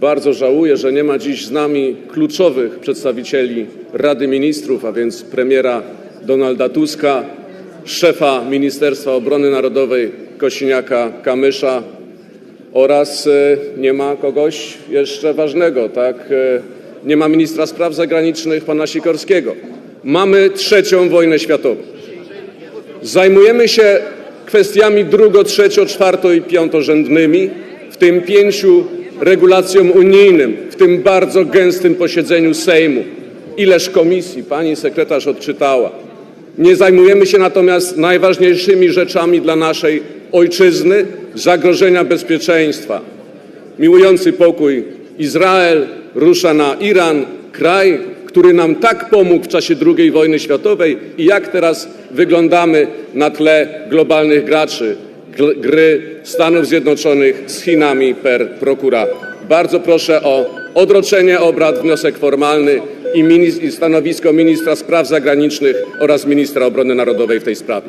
Bardzo żałuję, że nie ma dziś z nami kluczowych przedstawicieli Rady Ministrów, a więc premiera Donalda Tuska, szefa Ministerstwa Obrony Narodowej Kosiniaka-Kamysza oraz e, nie ma kogoś jeszcze ważnego, tak? E, Nie ma ministra spraw zagranicznych pana Sikorskiego. Mamy trzecią wojnę światową. Zajmujemy się kwestiami drugo-, trzecio-, czwarto- i piątorzędnymi, w tym pięciu regulacjom unijnym, w tym bardzo gęstym posiedzeniu Sejmu. Ileż komisji pani sekretarz odczytała. Nie zajmujemy się natomiast najważniejszymi rzeczami dla naszej ojczyzny, zagrożenia bezpieczeństwa. Miłujący pokój Izrael rusza na Iran, kraj, który nam tak pomógł w czasie II wojny światowej i jak teraz wyglądamy na tle globalnych graczy, gry Stanów Zjednoczonych z Chinami per procura. Bardzo proszę o odroczenie obrad, wniosek formalny i, stanowisko ministra spraw zagranicznych oraz ministra obrony narodowej w tej sprawie.